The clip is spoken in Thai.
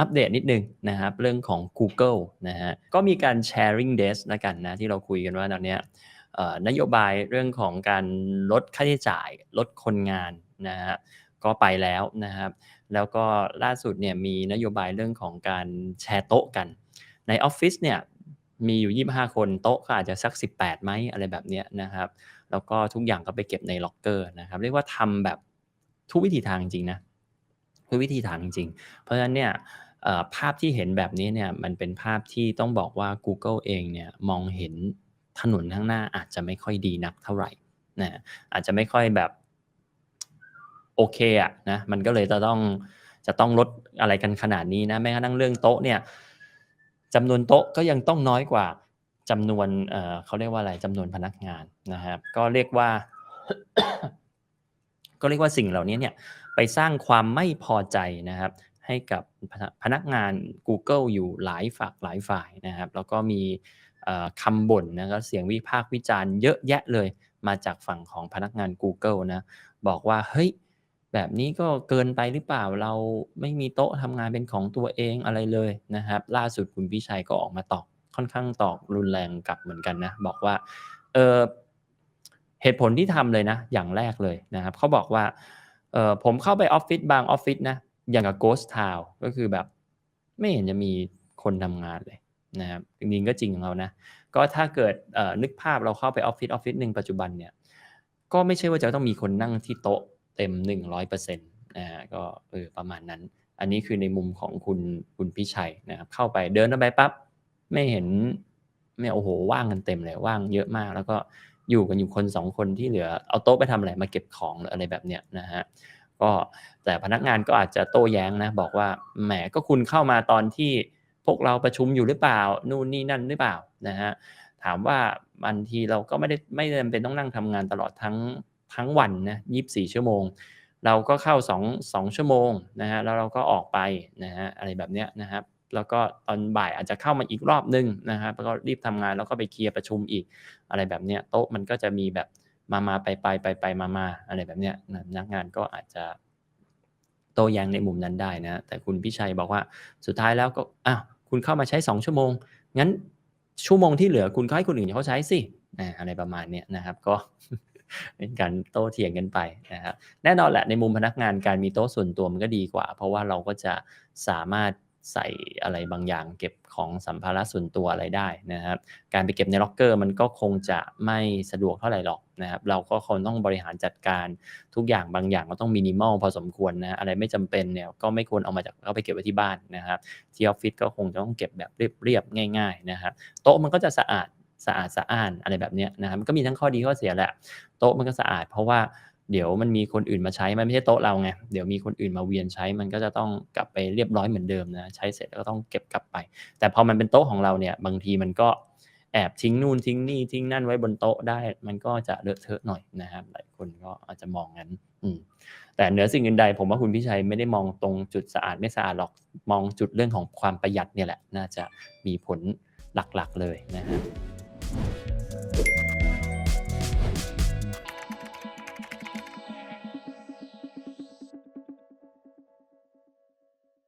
อัปเดตนิดนึงนะครับเรื่องของ Google นะฮะก็มีการ sharing desk แล้วกันนะที่เราคุยกันว่าตอนนี้นโยบายเรื่องของการลดค่าใช้จ่าย ลดคนงานนะฮะก็ไปแล้วนะครับ แล้วก็ล่าสุดเนี่ยมีนโยบายเรื่องของการแชร์โต๊ะกัน ในออฟฟิศเนี่ยมีอยู่ 25 คนโต๊ะก็อาจจะสัก 18ไหมอะไรแบบนี้นะครับ แล้วก็ทุกอย่างก็ไปเก็บในล็อกเกอร์นะครับ เรียกว่าทำแบบทุกวิธีทางจริงนะทุกวิธีทางจริง เพราะฉะนั้นเนี่ย ภาพที่เห็นแบบนี้เนี่ยมันเป็นภาพที่ต้องบอกว่า Google เองเนี่ยมองเห็นถนนข้างหน้าอาจจะไม่ค่อยดีนักเท่าไหร่นะอาจจะไม่ค่อยแบบโอเคอะนะมันก็เลยจะต้องจะต้องลดอะไรกันขนาดนี้นะแม้กระทั่งเรื่องโต๊ะเนี่ยจำนวนโต๊ะก็ยังต้องน้อยกว่าจำนวนเเขาเรียกว่าอะไรจำนวนพนักงานนะครับ ก็เรียกว่า ก็เรียกว่าสิ่งเหล่านี้เนี่ยไปสร้างความไม่พอใจนะครับ ให้กับพนักงาน Google อยู่หลายฝักหลายฝ่ายนะครับ แล้วก็มีคำบ่นนะครับเสียงวิพากษ์วิจารณ์เยอะแยะเลยมาจากฝั่งของพนักงาน Google นะบอกว่าเฮ้ยแบบนี้ก็เกินไปหรือเปล่าเราไม่มีโต๊ะทำงานเป็นของตัวเองอะไรเลยนะครับ ล่าสุดคุณพิชัยก็ออกมาตอบค่อนข้างตอบรุนแรงกลับเหมือนกันนะบอกว่าเออเหตุผลที่ทำเลยนะ อย่างแรกเลยนะครับเขาบอกว่าเออผมเข้าไปออฟฟิศบางออฟฟิศนะ อย่างกับ Ghost Town ก็คือแบบไม่เห็นจะมีคนทำงานเลยนะครับจริงๆก็จริงของเรานะ ก็ถ้าเกิดนึกภาพเราเข้าไปออฟฟิศออฟฟิศหนึ่งปัจจุบันเนี่ยก็ไม่ใช่ว่าจะต้องมีคนนั่งที่โต๊ะเต็ม 100%นะฮะก็เออประมาณนั้น อันนี้คือในมุมของคุณคุณพิชัยนะครับเข้าไปเดินเข้าไปปั๊บไม่เห็นไม่โอ้โหว่างกันเต็มเลยว่างเยอะมาก แล้วก็อยู่กันอยู่คนสองคนที่เหลือเอาโต๊ะไปทำอะไรมาเก็บของหรืออะไรแบบเนี้ยนะฮะ ก็แต่พนักงานก็อาจจะโต้แย้งนะ บอกว่าแหมก็คุณเข้ามาตอนที่พวกเราประชุมอยู่หรือเปล่า นู่นนี่นั่นหรือเปล่านะฮะถามว่าบางทีเราก็ไม่ได้ไม่จำเป็นต้องนั่งทำงานตลอดทั้งทั้งวันนะยีิบสี่ชั่วโมง เราก็เข้าสองสองชั่วโมงนะฮะแล้วเราก็ออกไปนะฮะอะไรแบบเนี้ยนะครับแล้วก็ตอนบ่ายอาจจะเข้ามาอีกรอบนึงนะครับแล้วก็รีบทำงานแล้วก็ไปเคลียร์ประชุมอีกอะไรแบบเนี้ยโต๊ะมันก็จะมีแบบ มามาไปไปไปไปมามาอะไรแบบเนี้ยนะพนักงานก็อาจจะโต้แย้งในมุมนั้นได้นะ แต่คุณพิชัยบอกว่าสุดท้ายแล้วก็อ้าวคุณเข้ามาใช้ 2 ชั่วโมง งั้นชั่วโมงที่เหลือคุณก็ให้คนอื่นเขาใช้สิอ่าอะไรประมาณเนี้ยนะครับ ก็เป็นการโต้เถียงกันไปนะครับแน่นอนแหละในมุมพนักงานการมีโต๊ะส่วนตัวมันก็ดีกว่า เพราะว่าเราก็จะสามารถ ใส่อะไรบางอย่างเก็บของสัมภาระส่วนตัวอะไรได้นะครับ การไปเก็บในล็อกเกอร์มันก็คงจะไม่สะดวกเท่าไหร่หรอกนะครับ เราก็คงต้องบริหารจัดการทุกอย่างบางอย่างก็ต้องมินิมอลพอสมควรนะอะไรไม่จำเป็นเนี่ยก็ไม่ควรเอามาจากเอาไปเก็บไว้ที่บ้านนะครับ ที่ออฟฟิศก็คงจะต้องเก็บแบบเรียบๆง่าย ๆนะครับ โต๊ะมันก็จะสะอาดสะอาดสะอ้านอะไรแบบนี้นะครับมันก็มีทั้งข้อดีข้อเสียแหละ โต๊ะมันก็สะอาดเพราะว่า เดี๋ยวมันมีคนอื่นมาใช้ มันไม่ใช่โต๊ะเราไง เดี๋ยวมีคนอื่นมาเวียนใช้ มันก็จะต้องกลับไปเรียบร้อยเหมือนเดิมนะ ใช้เสร็จแล้วก็ต้องเก็บกลับไป แต่พอมันเป็นโต๊ะของเราเนี่ย บางทีมันก็แอบทิ้งนู่นทิ้งนี่ทิ้งนั่นไว้บนโต๊ะได้ มันก็จะเลอะเทอะหน่อยนะครับ หลายคนก็อาจจะมองงั้น อืม แต่เหนือสิ่งอื่นใด ผมว่าคุณพิชัยไม่ได้มองตรงจุดสะอาดไม่สะอาดหรอก มองจุดเรื่องของความประหยัดเนี่ยแหละ น่าจะมีผลหลักๆเลยนะฮะ